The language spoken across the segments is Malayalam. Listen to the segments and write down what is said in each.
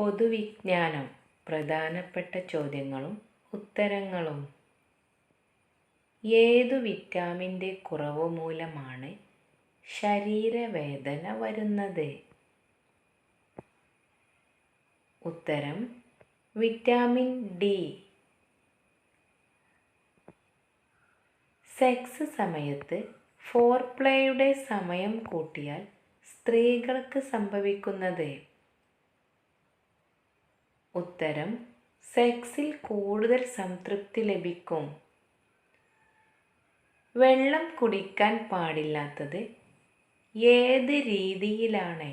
പൊതുവിജ്ഞാനം. പ്രധാനപ്പെട്ട ചോദ്യങ്ങളും ഉത്തരങ്ങളും. ഏതു വിറ്റാമിന്റെ കുറവ് മൂലമാണ് ശരീരവേദന വരുന്നത്? ഉത്തരം വിറ്റാമിൻ ഡി. സെക്സ് സമയത്ത് ഫോർപ്ലേയുടെ സമയം കൂട്ടിയാൽ സ്ത്രീകൾക്ക് സംഭവിക്കുന്നത് ഉത്തരം സെക്സിൽ കൂടുതൽ സംതൃപ്തി ലഭിക്കും. വെള്ളം കുടിക്കാൻ പാടില്ലാത്തത് ഏത് രീതിയിലാണ്?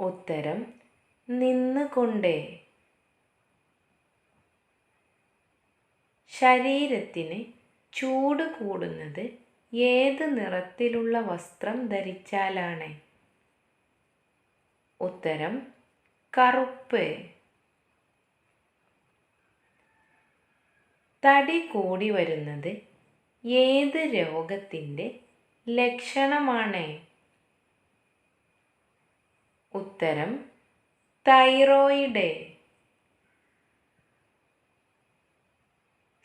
ഉത്തരം നിന്നുകൊണ്ട്. ശരീരത്തിന് ചൂട് കൂടുന്നത് ഏത് നിറത്തിലുള്ള വസ്ത്രം ധരിച്ചാലാണ്? ഉത്തരം കറുപ്പ്. തടി കൂടി വരുന്നത് ഏത് രോഗത്തിന്റെ ലക്ഷണമാണ്? ഉത്തരം തൈറോയിഡ്.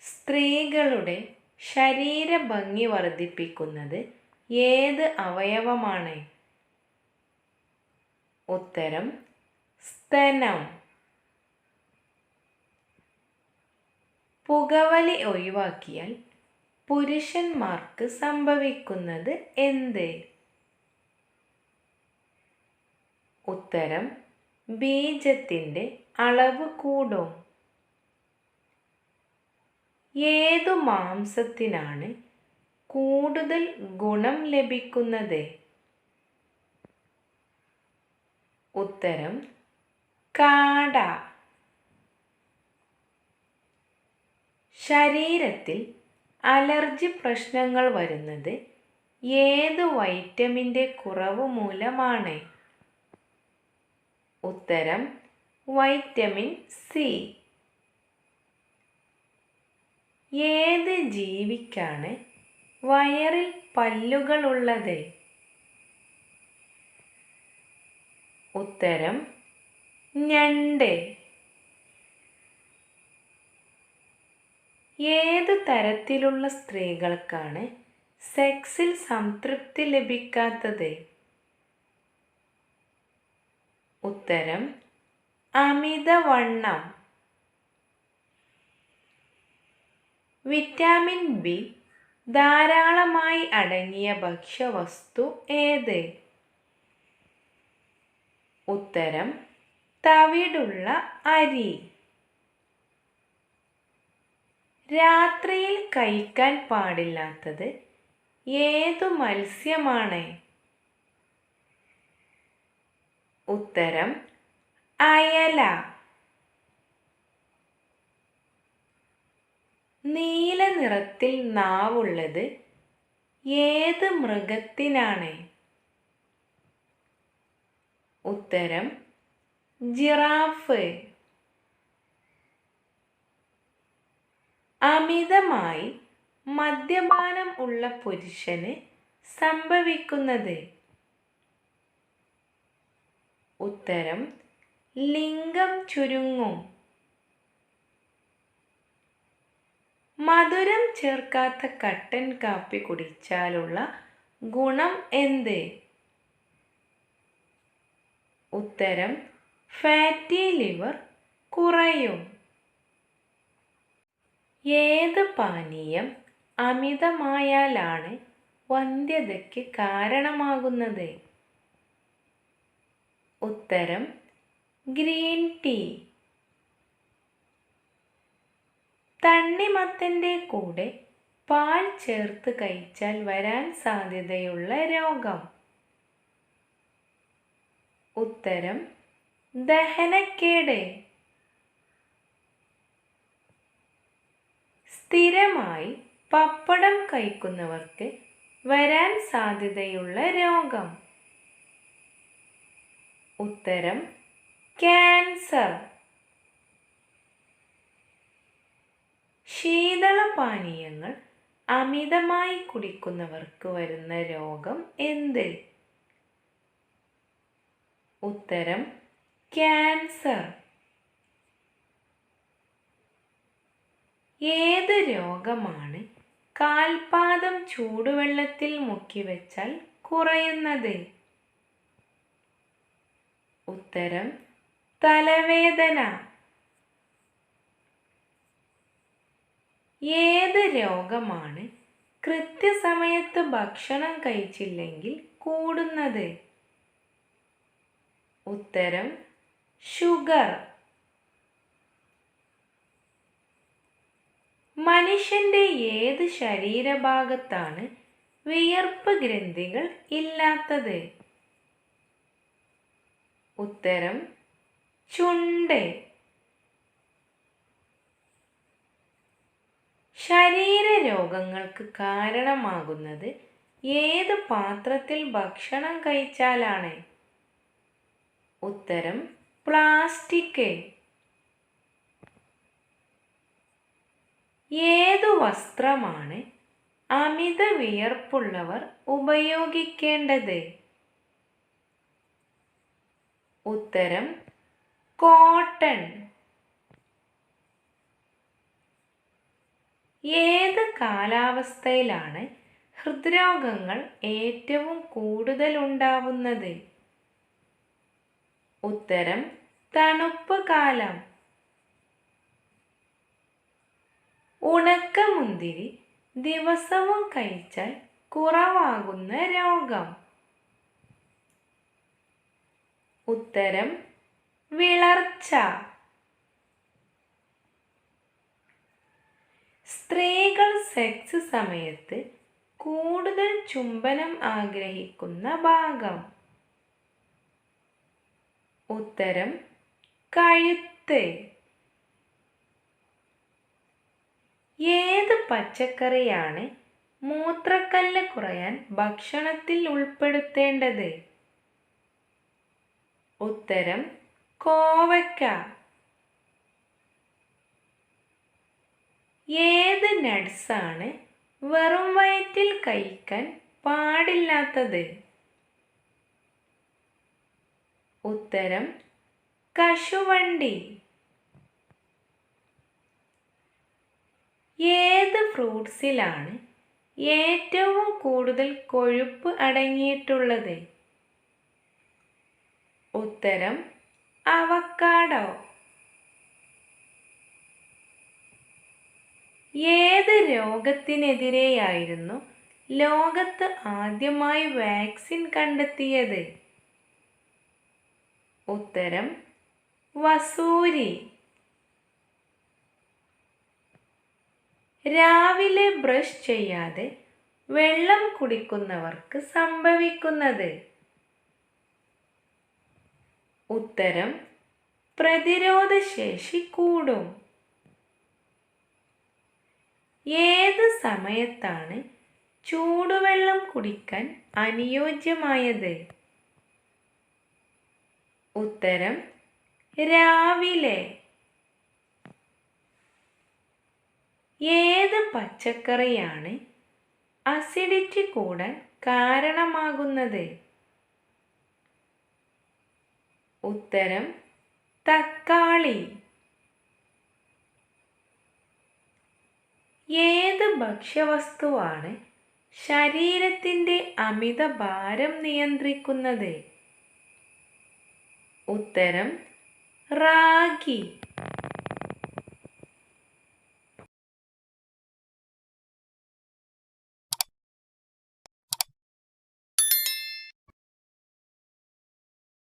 സ്ത്രീകളുടെ ശരീരഭംഗി വർദ്ധിപ്പിക്കുന്നത് ഏത് അവയവമാണ്? ഉത്തരം സ്തനം. പുകവലി ഒഴിവാക്കിയാൽ പുരുഷന്മാർക്ക് സംഭവിക്കുന്നത് എന്ത്? ഉത്തരം ബീജത്തിന്റെ അളവ് കൂടും. ഏതു മാംസത്തിനാണ് കൂടുതൽ ഗുണം ലഭിക്കുന്നത്? ഉത്തരം കാട. ശരീരത്തിൽ അലർജി പ്രശ്നങ്ങൾ വരുന്നത് ഏത് വൈറ്റമിന്റെ കുറവ് മൂലമാണ്? ഉത്തരം വൈറ്റമിൻ സി. ഏത് ജീവിക്കാണ് വയറിൽ പല്ലുകളുള്ളത് ഉത്തരം ഞണ്ട്. ഏത് തരത്തിലുള്ള സ്ത്രീകൾക്കാണ് സെക്സിൽ സംതൃപ്തി ലഭിക്കാത്തത്? ഉത്തരം അമിതവണ്ണം. വിറ്റാമിൻ ബി ധാരാളമായി അടങ്ങിയ ഭക്ഷ്യവസ്തു ഏത്? ഉത്തരം തവിടുള്ള അരി. രാത്രിയിൽ കഴിക്കാൻ പാടില്ലാത്തത് ഏതു മത്സ്യമാണ്? ഉത്തരം അയല. നീല നിറത്തിൽ നാവുള്ളത് ഏത് മൃഗത്തിനാണ്? ഉത്തരം ജിറാഫ്. അമിതമായി മദ്യപാനം ഉള്ള പുരുഷന് സംഭവിക്കുന്നത്. ഉത്തരം ലിംഗം ചുരുങ്ങും. മധുരം ചേർക്കാത്ത കട്ടൻ കാപ്പി കുടിച്ചാലുള്ള ഗുണം എന്ത്? ഉത്തരം ഫാറ്റി ലിവർ കുറയും. ഏത് പാനീയം അമിതമായാലാണ് വന്ധ്യതയ്ക്ക് കാരണമാകുന്നത്? ഉത്തരം ഗ്രീൻ ടീ. തണ്ണിമത്തന്റെ കൂടെ പാൽ ചേർത്ത് കഴിച്ചാൽ വരാൻ സാധ്യതയുള്ള രോഗം. ഉത്തരം ദഹനക്കേട്. സ്ഥിരമായി പപ്പടം കഴിക്കുന്നവർക്ക് വരാൻ സാധ്യതയുള്ള രോഗം. ഉത്തരം ക്യാൻസർ. ശീതളപാനീയങ്ങൾ അമിതമായി കുടിക്കുന്നവർക്ക് വരുന്ന രോഗം എന്ത്? ഉത്തരം ക്യാൻസർ. ഏത് രോഗമാണ് കാൽപാദം ചൂടുവെള്ളത്തിൽ മുക്കിവെച്ചാൽ കുറയുന്നത്? ഉത്തരം തലവേദന. ഏത് രോഗമാണ് കൃത്യസമയത്ത് ഭക്ഷണം കഴിച്ചില്ലെങ്കിൽ കൂടുന്നത്? ഉത്തരം ഷുഗർ. മനുഷ്യന്റെ ഏത് ശരീരഭാഗത്താണ് വിയർപ്പ് ഗ്രന്ഥികൾ ഇല്ലാത്തത്? ഉത്തരം ചുണ്ട്. ശരീര രോഗങ്ങൾക്ക് കാരണമാകുന്നത് ഏത് പാത്രത്തിൽ ഭക്ഷണം കഴിച്ചാലാണ്? ഉത്തരം പ്ലാസ്റ്റിക്. ഏതു വസ്ത്രമാണ് അമിത വിയർപ്പുള്ളവർ ഉപയോഗിക്കേണ്ടത്? ഉത്തരം കോട്ടൺ. ഏത് കാലാവസ്ഥയിലാണ് ഹൃദ്രോഗങ്ങൾ ഏറ്റവും കൂടുതൽ ഉണ്ടാവുന്നത്? ഉത്തരം തണുപ്പ് കാലം. ഉണക്കമുന്തിരി ദിവസവും കഴിച്ചാൽ കുറവാകുന്ന രോഗം. ഉത്തരം വിളർച്ച. സ്ത്രീകൾ സെക്സ് സമയത്ത് കൂടുതൽ ചുംബനം ആഗ്രഹിക്കുന്ന ഭാഗം. ഉത്തരം കഴുത്ത്. ഏത് പച്ചക്കറിയാണ് മൂത്രക്കല്ല് കുറയാൻ ഭക്ഷണത്തിൽ ഉൾപ്പെടുത്തേണ്ടത്? ഉത്തരം കോവയ്ക്ക. ഏത് നട്സാണ് വെറും വയറ്റിൽ കഴിക്കാൻ പാടില്ലാത്തത്? ഉത്തരം കശുവണ്ടി. ഏത് ഫ്രൂട്ട്സിലാണ് ഏറ്റവും കൂടുതൽ കൊഴുപ്പ് അടങ്ങിയിട്ടുള്ളത്? ഉത്തരം അവക്കാഡോ ഏത് രോഗത്തിനെതിരെയായിരുന്നു ലോകത്ത് ആദ്യമായി വാക്സിൻ കണ്ടെത്തിയത്? ഉത്തരം വസൂരി. രാവിലെ ബ്രഷ് ചെയ്യാതെ വെള്ളം കുടിക്കുന്നവർക്ക് സംഭവിക്കുന്നത്. ഉത്തരം പ്രതിരോധശേഷി കൂടും. ഏത് സമയത്താണ് ചൂടുവെള്ളം കുടിക്കാൻ അനുയോജ്യമായത്? ഉത്തരം രാവിലെ. ഏത് പച്ചക്കറിയാണ് അസിഡിറ്റി കൂടാൻ കാരണമാകുന്നത്? ഉത്തരം തക്കാളി. ഏത് ഭക്ഷ്യവസ്തുവാണ് ശരീരത്തിന്റെ അമിത ഭാരം നിയന്ത്രിക്കുന്നത്? ഉത്തരം റാഗി.